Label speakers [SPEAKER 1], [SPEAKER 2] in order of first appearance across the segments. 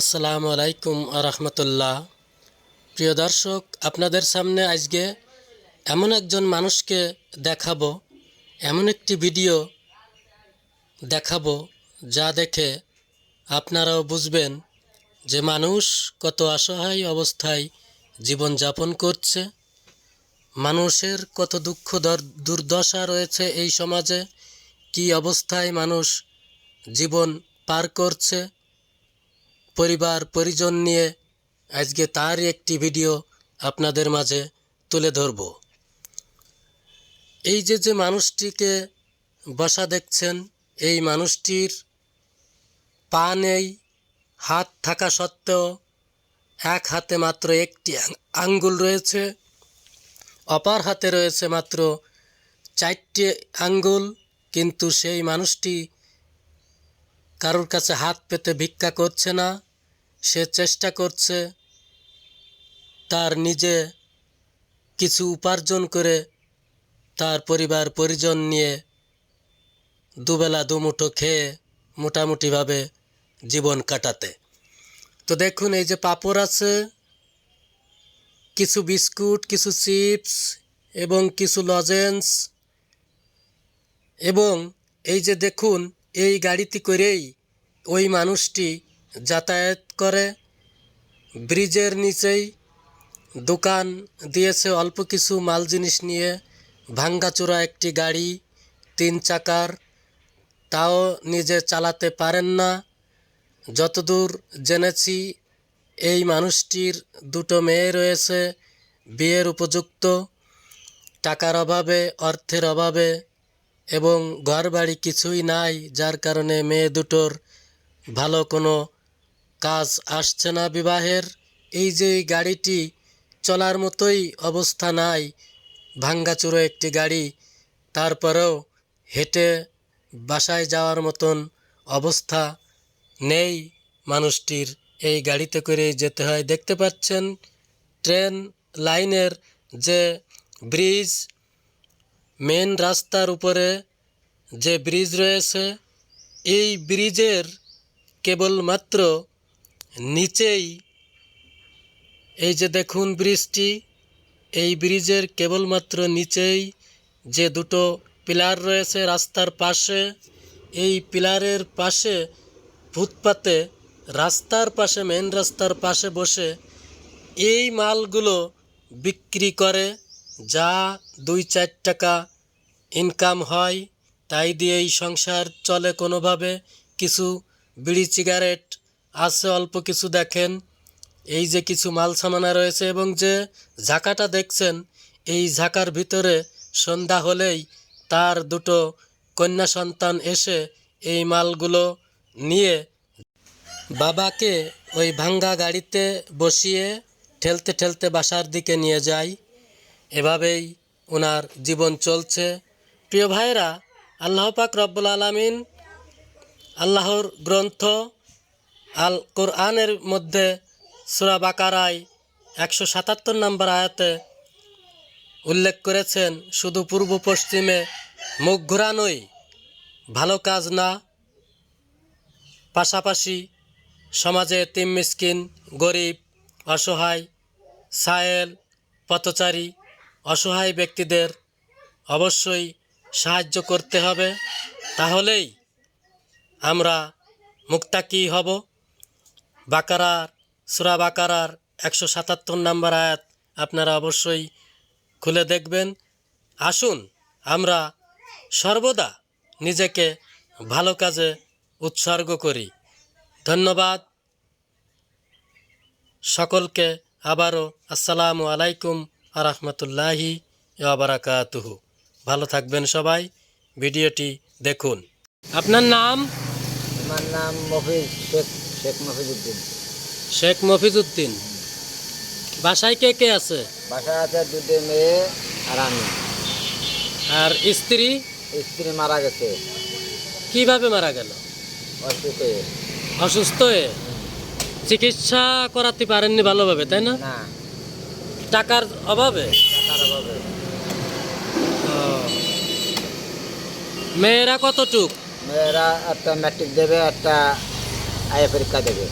[SPEAKER 1] আসসালামু আলাইকুম আরহামতুল্লাহ প্রিয় দর্শক, আপনাদের সামনে আজকে এমন একজন মানুষকে দেখাবো, এমন একটি ভিডিও দেখাবো যা দেখে আপনারাও বুঝবেন যে মানুষ কত অসহায় অবস্থায় জীবনযাপন করছে, মানুষের কত দুঃখ দুর্দশা রয়েছে এই সমাজে, কী অবস্থায় মানুষ জীবন পার করছে পরিবার, পরিজন নিয়ে আজকে তারই একটি ভিডিও আপনাদের মাঝে তুলে ধরব। এই যে যে মানুষটিকে বসা দেখছেন, এই মানুষটির পা নেই, হাত থাকা সত্ত্বেও এক হাতে মাত্র একটি আঙ্গুল রয়েছে, অপার হাতে রয়েছে মাত্র চারটি আঙ্গুল, কিন্তু সেই মানুষটি কারোর কাছে হাত পেতে ভিক্ষা করছে না। সে চেষ্টা করছে তার নিজে কিছু উপার্জন করে তার পরিবার পরিজন নিয়ে দুবেলা দুমুঠো খেয়ে মোটামুটিভাবে জীবন কাটাতে। তো দেখুন, এই যে পাপড় আছে, কিছু বিস্কুট, কিছু চিপস এবং কিছু লজেন্স এবং এই যে দেখুন, এই গাড়িতে করেই ওই মানুষটি যাতায়াত করে। ব্রিজের নিচেই দোকান দিয়েছে অল্প কিছু মাল জিনিস নিয়ে। ভাঙ্গাচোরা একটি গাড়ি, তিন চাকার, তাও নিজে চালাতে পারেন না। যতদূর জেনেছি, এই মানুষটির দুটো মেয়ে রয়েছে, বিয়ের উপযুক্ত। টাকার অভাবে, অর্থের অভাবে, এবং ঘর বাড়ি কিছুই নাই, যার কারণে মেয়ে দুটোর ভালো কোনো কাজ আসছে না বিবাহের। এই যে গাড়িটি চলার মতোই অবস্থা নাই। ভাঙ্গাচুরো একটি গাড়ি, তারপরেও হেঁটে বাসায় যাওয়ার মতন অবস্থা নেই মানুষটির। এই গাড়িতে করে যেতে হয়। দেখতে পাচ্ছেন ট্রেন লাইনের যে ব্রিজ, মেন রাস্তার উপরে যে ব্রিজ রয়েছে, এই ব্রিজের কেবলমাত্র নিচেই এই যে দেখুন ব্রিজটি, এই ব্রিজের কেবলমাত্র নিচেই যে দুটো পিলার রয়েছে রাস্তার পাশে, এই পিলারের পাশে ফুটপাতে, রাস্তার পাশে মেন রাস্তার পাশে বসে এই মালগুলো বিক্রি করে, যা দুই চার টাকা ইনকাম হয়। তাই দিয়েই সংসার চলে কোনোভাবে, কিছু বিড়ি সিগারেট আছে, অল্প কিছু দেখেন। এই যে কিছু মাল সামানা রয়েছে এবং যে ঝাঁকাটা দেখছেন, এই ঝাঁকার ভিতরে সন্ধ্যা হলেই তার দুটো কন্যা সন্তান এসে এই মালগুলো নিয়ে বাবাকে ওই ভাঙ্গা গাড়িতে বসিয়ে ঠেলতে ঠেলতে বাসার দিকে নিয়ে যায়। এভাবেই ওনার জীবন চলছে। প্রিয় ভাইরা আল্লাহ পাক রব্বুল আলমিন আল্লাহর গ্রন্থ আল কোরআনের মধ্যে সুরা বাকারায় একশো সাতাত্তর নম্বর আয়াতে উল্লেখ করেছেন, শুধু পূর্ব পশ্চিমে মুখ ঘোরানোই ভালো কাজ না। পাশাপাশি সমাজে তিম মিসকিন, গরিব, অসহায়, সায়েল, পথচারী, অসহায় ব্যক্তিদের অবশ্যই সাহায্য করতে হবে। তাহলেই আমরা মুক্তাকি হব। বাকারার, সুরা বাকারার একশো সাতাত্তর নম্বর আয়াত আপনারা অবশ্যই খুলে দেখবেন। আসুন আমরা সর্বদা নিজেকে ভালো কাজে উৎসর্গ করি। ধন্যবাদ। সকলকে আবারও আসসালামু আলাইকুম আরহামতুল্লাহি আবরাকাতুহু ভালো থাকবেন সবাই। ভিডিওটি দেখুন। আপনার নাম?
[SPEAKER 2] আমার নাম মফিজ শেখ। শেখ মফিজুদ্দিন
[SPEAKER 1] শেখ মফিজউদ্দিন। বাসায় কে কে আছে?
[SPEAKER 2] বাসায় আছে দুটো মেয়ে আর আমি।
[SPEAKER 1] আর স্ত্রী?
[SPEAKER 2] স্ত্রী মারা গেছে।
[SPEAKER 1] কীভাবে মারা গেল?
[SPEAKER 2] অসুখ হয়ে।
[SPEAKER 1] অসুস্থ হয়ে? চিকিৎসা করাতে পারেননি ভালোভাবে তাই না?
[SPEAKER 2] না।
[SPEAKER 1] টাকার অভাবে?
[SPEAKER 2] টাকার অভাবে।
[SPEAKER 1] মেয়েরা কতটুক?
[SPEAKER 2] মেয়েরা একটা ম্যাট্রিক দেবে একটা আয়া পরীক্ষা দেবে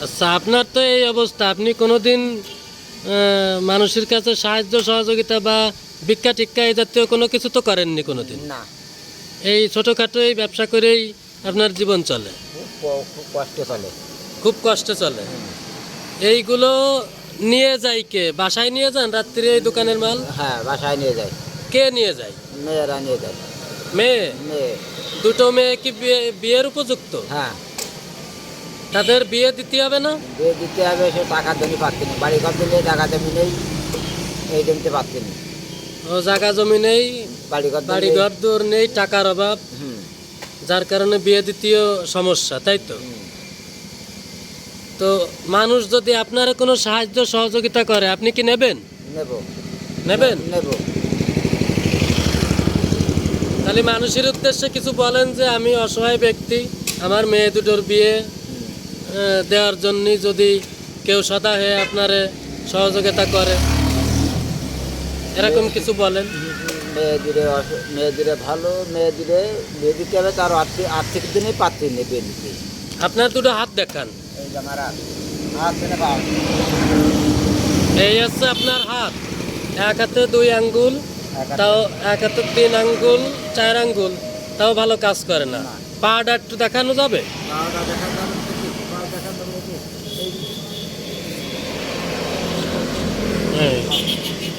[SPEAKER 1] আচ্ছা আপনার তো এই অবস্থা। আপনি কোনোদিন মানুষের কাছে সাহায্য সহযোগিতা বা ভিক্ষা টিক্কা এই জাতীয় কোনো কিছু তো করেননি কোনোদিন?
[SPEAKER 2] না।
[SPEAKER 1] এই ছোটোখাটো এই ব্যবসা করেই আপনার জীবন চলে?
[SPEAKER 2] খুব কষ্টে চলে।
[SPEAKER 1] খুব কষ্টে চলে? এইগুলো নিয়ে যায় কে? বাসায় নিয়ে যান? রাত্রি এই দোকানের মাল?
[SPEAKER 2] হ্যাঁ বাসায় নিয়ে যায়।
[SPEAKER 1] কে নিয়ে যায়?
[SPEAKER 2] মেয়েরা নিয়ে যায়।
[SPEAKER 1] মেয়ে?
[SPEAKER 2] মেয়ে।
[SPEAKER 1] দুটো মেয়ে কি বিয়ে- বিয়ের উপযুক্ত?
[SPEAKER 2] হ্যাঁ।
[SPEAKER 1] তাদের বিয়ে দিতে হবে না?
[SPEAKER 2] বিয়ে দিতে হবে সে টাকা জমি পাচ্ছে না। বাড়ি ঘর দিলে টাকা জমি নেই এই জমিতে পাচ্ছে না।
[SPEAKER 1] ও জায়গা জমি নেই
[SPEAKER 2] বাড়ি ঘর
[SPEAKER 1] বাড়ি ঘর দূর নেই টাকার অভাব। যার কারণে বিয়ে দ্বিতীয় সমস্যা তাই তো? তো মানুষ যদি আপনার কোনো সাহায্য সহযোগিতা করে আপনি কি নেবেন?
[SPEAKER 2] নেব।
[SPEAKER 1] নেবেন?
[SPEAKER 2] নেব।
[SPEAKER 1] তাহলে মানুষের উদ্দেশ্যে কিছু বলেন যে আমি অসহায় ব্যক্তি আমার মেয়ে দুটোর বিয়ে দেওয়ার জন্য যদি কেউ সদা হয়ে আপনারে সহযোগিতা করে। এরকম কিছু বলেন।
[SPEAKER 2] মেয়েদিরে অস- মেয়েদিরে ভালো মেয়েদিরে বিয়ে দিতে হবে তার আর্থিক আর্থিক দিনে পাচ্ছি না বিয়ে দিতে
[SPEAKER 1] আপনার দুটো হাত দেখান।
[SPEAKER 2] এই
[SPEAKER 1] হচ্ছে আপনার হাত। এক হাতে দুই আঙ্গুল তাও এক হাতে তিন আঙ্গুল চার আঙ্গুল তাও ভালো কাজ করে না। পাটা একটু দেখানো যাবে।
[SPEAKER 2] দেখান এই।